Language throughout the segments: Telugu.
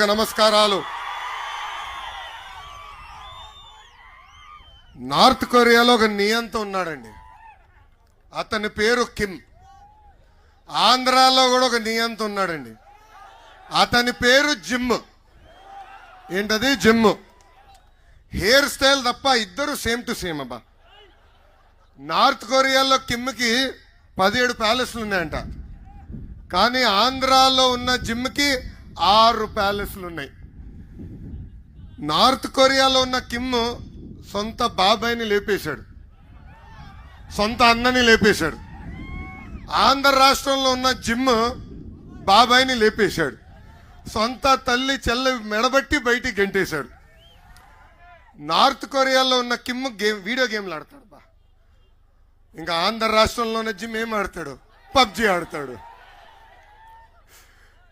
నమస్కారాలు. నార్త్ కొరియాలో ఒక నియంత ఉన్నాడండి. అతని పేరు కిమ్. ఆంధ్రాలో కూడా ఒక నియంత ఉన్నాడండి. అతని పేరు జిమ్. ఏంటది? జిమ్. హెయిర్ స్టైల్ తప్ప ఇద్దరు సేమ్ టు సేమ్ అబ్బా. నార్త్ కొరియాలో కిమ్కి పదిహేడు ప్యాలెస్లు ఉన్నాయంట. కానీ ఆంధ్రాలో ఉన్న జిమ్కి ఆరు ప్యాలెస్లు ఉన్నాయి. నార్త్ కొరియాలో ఉన్న కిమ్ సొంత బాబాయ్ని లేపేశాడు. సొంత అన్నని లేపేశాడు. ఆంధ్ర రాష్ట్రంలో ఉన్న జిమ్ బాబాయ్ని లేపేశాడు. సొంత తల్లి చెల్లి మెడబట్టి బయటికి గెంటేశాడు. నార్త్ కొరియాలో ఉన్న కిమ్ గేమ్ వీడియో గేమ్లు ఆడతాడు బా. ఇంకా ఆంధ్ర రాష్ట్రంలో ఉన్న జిమ్ ఏం ఆడతాడు? పబ్జి ఆడతాడు.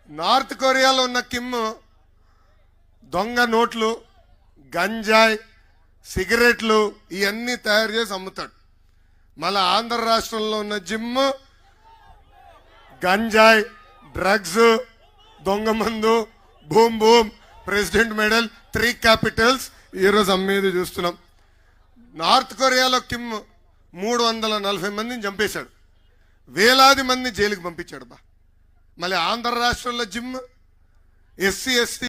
నార్త్ కొరియాలో ఉన్న కిమ్ దొంగ నోట్లు గంజాయి సిగరెట్లు ఇవన్నీ తయారు చేసి అమ్ముతాడు. మళ్ళీ ఆంధ్ర రాష్ట్రంలో ఉన్న జిమ్ గంజాయి డ్రగ్స్ దొంగ మందు boom boom president medal three capitals ఈరోజు అమ్మేది చూస్తున్నాం. నార్త్ కొరియాలో కిమ్ మూడు వందల నలభై మందిని చంపేశాడు. వేలాది మంది జైలుకి పంపించాడు బా. మళ్ళీ ఆంధ్ర రాష్ట్రంలో జిమ్ ఎస్సీ ఎస్టీ